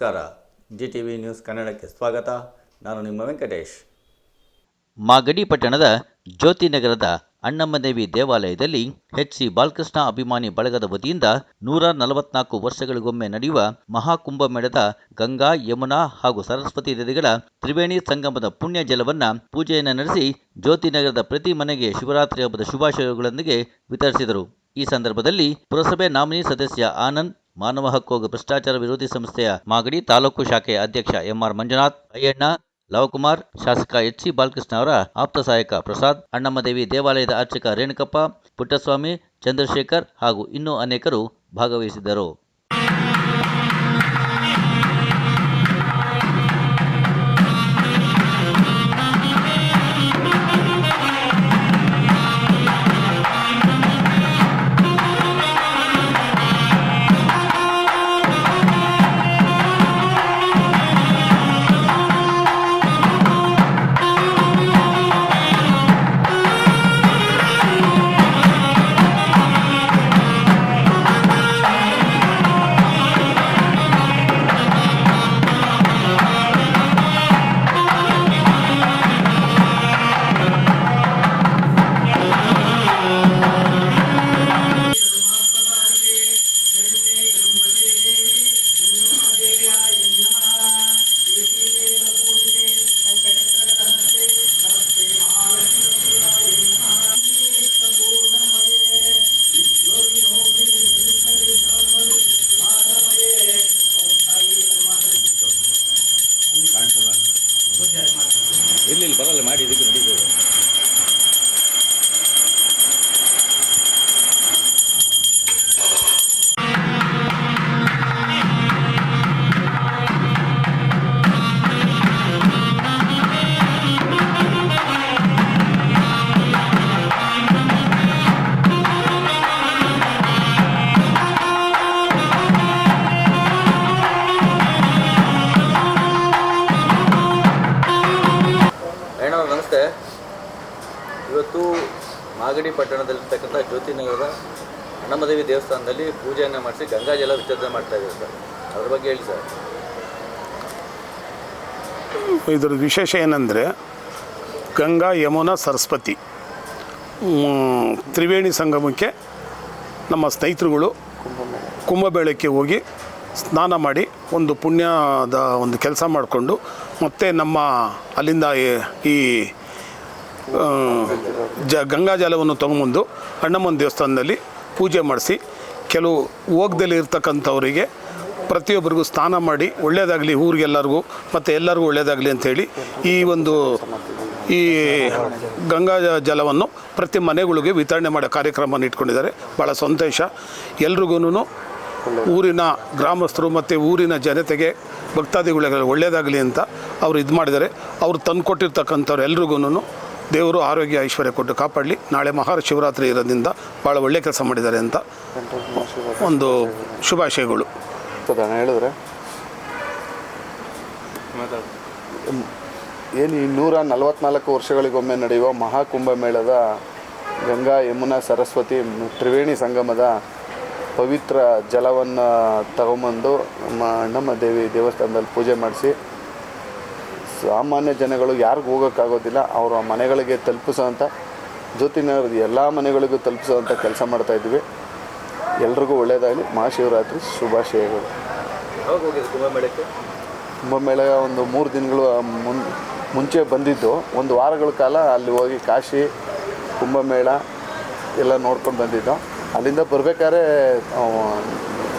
ನಮಸ್ಕಾರ. G T V news ಕನ್ನಡಕ್ಕೆ ಸ್ವಾಗತ. ನಾನು ನಿಮ್ಮ ವೆಂಕಟೇಶ್. ಮಾಗಡಿ ಪಟ್ಟಣದ ಜ್ಯೋತಿನಗರದ ಅಣ್ಣಮ್ಮದೇವಿ ದೇವಾಲಯದಲ್ಲಿ ಎಚ್ ಸಿ ಬಾಲಕೃಷ್ಣ ಅಭಿಮಾನಿ ಬಳಗದ ವತಿಯಿಂದ ನೂರ ನಲವತ್ನಾಲ್ಕು ವರ್ಷಗಳಿಗೊಮ್ಮೆ ನಡೆಯುವ ಮಹಾಕುಂಭಮೇಳದ ಗಂಗಾ, ಯಮುನಾ ಹಾಗೂ ಸರಸ್ವತಿ ನದಿಗಳ ತ್ರಿವೇಣಿ ಸಂಗಮದ ಪುಣ್ಯ ಜಲವನ್ನ ಪೂಜೆಯನ್ನು ನಡೆಸಿ ಜ್ಯೋತಿನಗರದ ಪ್ರತಿ ಮನೆಗೆ ಶಿವರಾತ್ರಿ ಹಬ್ಬದ ಶುಭಾಶಯಗಳೊಂದಿಗೆ ವಿತರಿಸಿದರು. ಈ ಸಂದರ್ಭದಲ್ಲಿ ಪುರಸಭೆ ನಾಮಿನಿ ಸದಸ್ಯ ಆನಂದ್ ಮಾನವ ಹಕ್ಕು ಹಾಗೂ ಭ್ರಷ್ಟಾಚಾರ ವಿರೋಧಿ ಸಂಸ್ಥೆಯ ಮಾಗಡಿ ತಾಲೂಕು ಶಾಖೆಯ ಅಧ್ಯಕ್ಷ ಎಂಆರ್ ಮಂಜುನಾಥ್, ಅಯ್ಯಣ್ಣ, ಲವಕುಮಾರ್, ಶಾಸಕ ಎಚ್ ಸಿ ಬಾಲಕೃಷ್ಣ ಅವರ ಆಪ್ತ ಸಹಾಯಕ ಪ್ರಸಾದ್, ಅಣ್ಣಮ್ಮದೇವಿ ದೇವಾಲಯದ ಅರ್ಚಕ ರೇಣುಕಪ್ಪ, ಪುಟ್ಟಸ್ವಾಮಿ, ಚಂದ್ರಶೇಖರ್ ಹಾಗೂ ಇನ್ನೂ ಅನೇಕರು ಭಾಗವಹಿಸಿದ್ದರು. கோயில் பரவாயில்ல மாடி இதுக்கு முடிஞ்சது ಮಾಗಡಿ ಪಟ್ಟಣದಲ್ಲಿರ್ತಕ್ಕಂಥ ಜ್ಯೋತಿನಗರದ ಅಣ್ಣಮದೇವಿ ದೇವಸ್ಥಾನದಲ್ಲಿ ಪೂಜೆಯನ್ನು ಮಾಡಿಸಿ ಗಂಗಾಜಲ ವಿಸರ್ಜನೆ ಮಾಡ್ತಾ ಇದ್ದೀವಿ ಸರ್. ಅದ್ರ ಬಗ್ಗೆ ಹೇಳಿ ಸರ್. ಇದರ ವಿಶೇಷ ಏನಂದರೆ ಗಂಗಾ ಯಮುನಾ ಸರಸ್ವತಿ ತ್ರಿವೇಣಿ ಸಂಗಮಕ್ಕೆ ನಮ್ಮ ಸ್ನೇಹಿತರುಗಳು ಕುಂಭಮೇಳಕ್ಕೆ ಹೋಗಿ ಸ್ನಾನ ಮಾಡಿ ಒಂದು ಪುಣ್ಯದ ಒಂದು ಕೆಲಸ ಮಾಡಿಕೊಂಡು ಮತ್ತೆ ನಮ್ಮ ಅಲ್ಲಿಂದ ಈ- ಜ ಗಂಗಾ ಜಲವನ್ನು ತೊಗೊಂಬಂದು ಅಣ್ಣಮ್ಮನ ದೇವಸ್ಥಾನದಲ್ಲಿ ಪೂಜೆ ಮಾಡಿಸಿ ಕೆಲವು ಹೋಗ್ದಲ್ಲಿ ಇರ್ತಕ್ಕಂಥವರಿಗೆ ಪ್ರತಿಯೊಬ್ಬರಿಗೂ ಸ್ನಾನ ಮಾಡಿ ಒಳ್ಳೆಯದಾಗಲಿ ಊರಿಗೆಲ್ಲರಿಗೂ ಮತ್ತು ಎಲ್ಲರಿಗೂ ಒಳ್ಳೆಯದಾಗಲಿ ಅಂಥೇಳಿ ಈ ಒಂದು ಈ ಗಂಗಾ ಜಲವನ್ನು ಪ್ರತಿ ಮನೆಗಳಿಗೆ ವಿತರಣೆ ಮಾಡೋ ಕಾರ್ಯಕ್ರಮವನ್ನು ಇಟ್ಕೊಂಡಿದ್ದಾರೆ. ಭಾಳ ಸಂತೋಷ. ಎಲ್ರಿಗೂ ಊರಿನ ಗ್ರಾಮಸ್ಥರು ಮತ್ತು ಊರಿನ ಜನತೆಗೆ ಭಕ್ತಾದಿಗಳಿಗೆ ಒಳ್ಳೆಯದಾಗಲಿ ಅಂತ ಅವರು ಇದು ಮಾಡಿದ್ದಾರೆ. ಅವರು ತಂದು ಕೊಟ್ಟಿರ್ತಕ್ಕಂಥವ್ರು ಎಲ್ರಿಗೂ ದೇವರು ಆರೋಗ್ಯ ಐಶ್ವರ್ಯ ಕೊಟ್ಟು ಕಾಪಾಡಲಿ. ನಾಳೆ ಮಹಾಶಿವರಾತ್ರಿ ಇರೋದ್ರಿಂದ ಭಾಳ ಒಳ್ಳೆಯ ಕೆಲಸ ಮಾಡಿದ್ದಾರೆ ಅಂತ ಒಂದು ಶುಭಾಶಯಗಳು. ಹೇಳಿದ್ರೆ? ಏನು ಈ ನೂರ ನಲವತ್ನಾಲ್ಕು ವರ್ಷಗಳಿಗೊಮ್ಮೆ ನಡೆಯುವ ಮಹಾಕುಂಭ ಮೇಳದ ಗಂಗಾ, ಯಮುನಾ, ಸರಸ್ವತಿ, ತ್ರಿವೇಣಿ ಸಂಗಮದ ಪವಿತ್ರ ಜಲವನ್ನು ತಗೊಂಬಂದು ನಮ್ಮ ದೇವಿ ದೇವಸ್ಥಾನದಲ್ಲಿ ಪೂಜೆ ಮಾಡಿಸಿ ಸಾಮಾನ್ಯ ಜನಗಳು ಯಾರಿಗೂ ಹೋಗೋಕ್ಕಾಗೋದಿಲ್ಲ. ಅವರ ಮನೆಗಳಿಗೆ ತಲುಪಿಸೋಂಥ ಜ್ಯೋತಿನಗರದ ಎಲ್ಲ ಮನೆಗಳಿಗೂ ತಲುಪಿಸೋವಂಥ ಕೆಲಸ ಮಾಡ್ತಾಯಿದ್ವಿ ಎಲ್ರಿಗೂ ಒಳ್ಳೆಯದಾಗಲಿ. ಮಹಾಶಿವರಾತ್ರಿ ಶುಭಾಶಯಗಳು. ಕುಂಭಮೇಳ ಒಂದು ಮೂರು ದಿನಗಳು ಮುನ್ ಮುಂಚೆ ಬಂದಿದ್ದು. ಒಂದು ವಾರಗಳ ಕಾಲ ಅಲ್ಲಿ ಹೋಗಿ ಕಾಶಿ ಕುಂಭಮೇಳ ಎಲ್ಲ ನೋಡ್ಕೊಂಡು ಬಂದಿದ್ದು. ಅಲ್ಲಿಂದ ಬರಬೇಕಾದ್ರೆ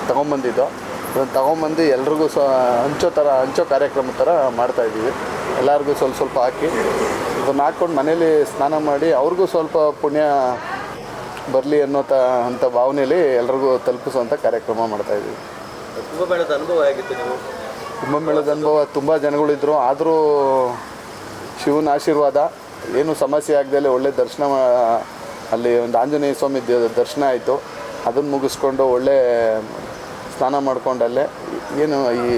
ತಗೊಂಬಂದಿದ್ದು. ಅದನ್ನು ತಗೊಂಬಂದು ಎಲ್ರಿಗೂ ಸಹ ಹಂಚೋ ಥರ ಹಂಚೋ ಕಾರ್ಯಕ್ರಮ ಥರ ಮಾಡ್ತಾಯಿದ್ದೀವಿ ಎಲ್ಲರಿಗೂ ಸ್ವಲ್ಪ ಸ್ವಲ್ಪ ಹಾಕಿ ಇದನ್ನು ಹಾಕ್ಕೊಂಡು ಮನೇಲಿ ಸ್ನಾನ ಮಾಡಿ ಅವ್ರಿಗೂ ಸ್ವಲ್ಪ ಪುಣ್ಯ ಬರಲಿ ಅನ್ನೋ ತ ಅಂಥ ಭಾವನೆಯಲ್ಲಿ ಎಲ್ರಿಗೂ ತಲುಪಿಸುವಂಥ ಕಾರ್ಯಕ್ರಮ ಮಾಡ್ತಾಯಿದ್ದೀವಿ ಕುಂಭಮೇಳದ ಅನುಭವ ಆಗಿತ್ತು ನೀವು? ಕುಂಭಮೇಳದ ಅನುಭವ ತುಂಬ ಜನಗಳಿದ್ರು. ಆದರೂ ಶಿವನ ಆಶೀರ್ವಾದ ಏನು ಸಮಸ್ಯೆ ಆಗದೆ ಒಳ್ಳೆ ದರ್ಶನ ಅಲ್ಲಿ ಒಂದು ಆಂಜನೇಯ ಸ್ವಾಮಿ ದರ್ಶನ ಆಯಿತು. ಅದನ್ನು ಮುಗಿಸ್ಕೊಂಡು ಒಳ್ಳೆ ಸ್ನಾನ ಮಾಡಿಕೊಂಡಲ್ಲೇ ಏನು ಈ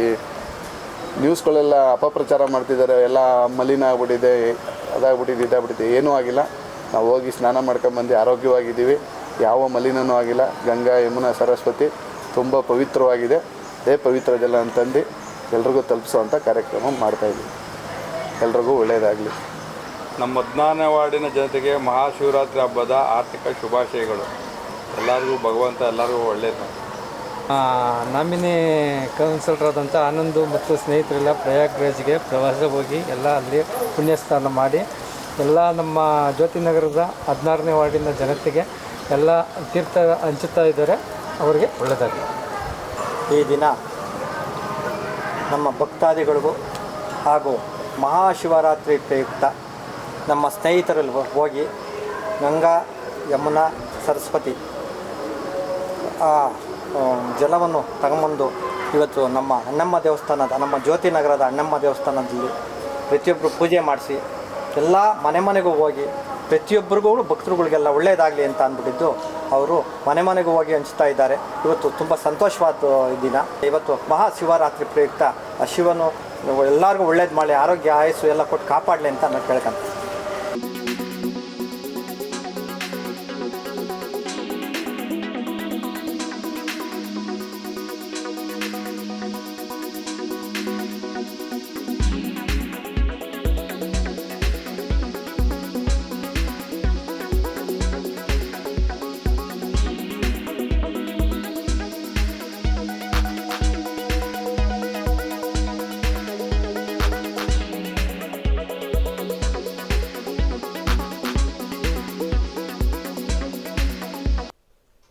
ನ್ಯೂಸ್ಗಳೆಲ್ಲ ಅಪಪ್ರಚಾರ ಮಾಡ್ತಿದ್ದಾರೆ, ಎಲ್ಲ ಮಲಿನ ಆಗ್ಬಿಟ್ಟಿದೆ, ಅದಾಗ್ಬಿಟ್ಟಿದೆ, ಇದಾಗ್ಬಿಟ್ಟಿದೆ, ಏನೂ ಆಗಿಲ್ಲ. ನಾವು ಹೋಗಿ ಸ್ನಾನ ಮಾಡ್ಕೊಂಬಂದು ಆರೋಗ್ಯವಾಗಿದ್ದೀವಿ. ಯಾವ ಮಲಿನೂ ಆಗಿಲ್ಲ. ಗಂಗಾ, ಯಮುನಾ, ಸರಸ್ವತಿ ತುಂಬ ಪವಿತ್ರವಾಗಿದೆ. ಅದೇ ಪವಿತ್ರ ಜಲ ಅಂತಂದು ಎಲ್ರಿಗೂ ತಲುಪಿಸುವಂಥ ಕಾರ್ಯಕ್ರಮ ಮಾಡ್ತಾಯಿದ್ದೀವಿ ಎಲ್ರಿಗೂ ಒಳ್ಳೆಯದಾಗಲಿ. ನಮ್ಮ ವಾರ್ಡಿನ ಜನತೆಗೆ ಮಹಾಶಿವರಾತ್ರಿ ಹಬ್ಬದ ಆರ್ಥಿಕ ಶುಭಾಶಯಗಳು. ಎಲ್ಲರಿಗೂ ಭಗವಂತ, ಎಲ್ಲರಿಗೂ ಒಳ್ಳೆಯದು. ನಾಮಿನಿ ಕೌನ್ಸಿಲರ್ ಆದಂಥ ಆನಂದು ಮತ್ತು ಸ್ನೇಹಿತರೆಲ್ಲ ಪ್ರಯಾಗ್ರಾಜ್ಗೆ ಪ್ರವಾಸ ಹೋಗಿ ಎಲ್ಲ ಅಲ್ಲಿ ಪುಣ್ಯಸ್ನಾನ ಮಾಡಿ ಎಲ್ಲ ನಮ್ಮ ಜ್ಯೋತಿನಗರದ ಹದಿನಾರನೇ ವಾರ್ಡಿನ ಜನತೆಗೆ ಎಲ್ಲ ತೀರ್ಥ ಹಂಚುತ್ತಾ ಇದ್ದಾರೆ. ಅವರಿಗೆ ಒಳ್ಳೆಯದಾಗಲಿ. ಈ ದಿನ ನಮ್ಮ ಭಕ್ತಾದಿಗಳಿಗೂ ಹಾಗೂ ಮಹಾಶಿವರಾತ್ರಿ ಪ್ರಯುಕ್ತ ನಮ್ಮ ಸ್ನೇಹಿತರಲ್ಲಿ ಹೋಗಿ ಗಂಗಾ, ಯಮುನಾ, ಸರಸ್ವತಿ ಜಲವನ್ನು ತಗೊಂಬಂದು ಇವತ್ತು ನಮ್ಮ ಅಣ್ಣಮ್ಮ ದೇವಸ್ಥಾನದ, ನಮ್ಮ ಜ್ಯೋತಿ ನಗರದ ಅಣ್ಣಮ್ಮ ದೇವಸ್ಥಾನದಲ್ಲಿ ಪ್ರತಿಯೊಬ್ಬರು ಪೂಜೆ ಮಾಡಿಸಿ, ಎಲ್ಲ ಮನೆ ಮನೆಗೂ ಹೋಗಿ ಪ್ರತಿಯೊಬ್ಬರಿಗೂ ಭಕ್ತರುಗಳಿಗೆಲ್ಲ ಒಳ್ಳೆಯದಾಗಲಿ ಅಂತ ಅಂದ್ಬಿಟ್ಟಿದ್ದು ಅವರು ಮನೆ ಮನೆಗೂ ಹೋಗಿ ಹಂಚ್ತಾ ಇದ್ದಾರೆ. ಇವತ್ತು ತುಂಬ ಸಂತೋಷವಾದ ದಿನ. ಇವತ್ತು ಮಹಾಶಿವರಾತ್ರಿ ಪ್ರಯುಕ್ತ ಆ ಶಿವನು ಎಲ್ಲರಿಗೂ ಒಳ್ಳೇದು ಮಾಡಿ ಆರೋಗ್ಯ, ಆಯಸ್ಸು ಎಲ್ಲ ಕೊಟ್ಟು ಕಾಪಾಡಲಿ ಅಂತ ನಾನು ಕೇಳ್ಕೊಂತ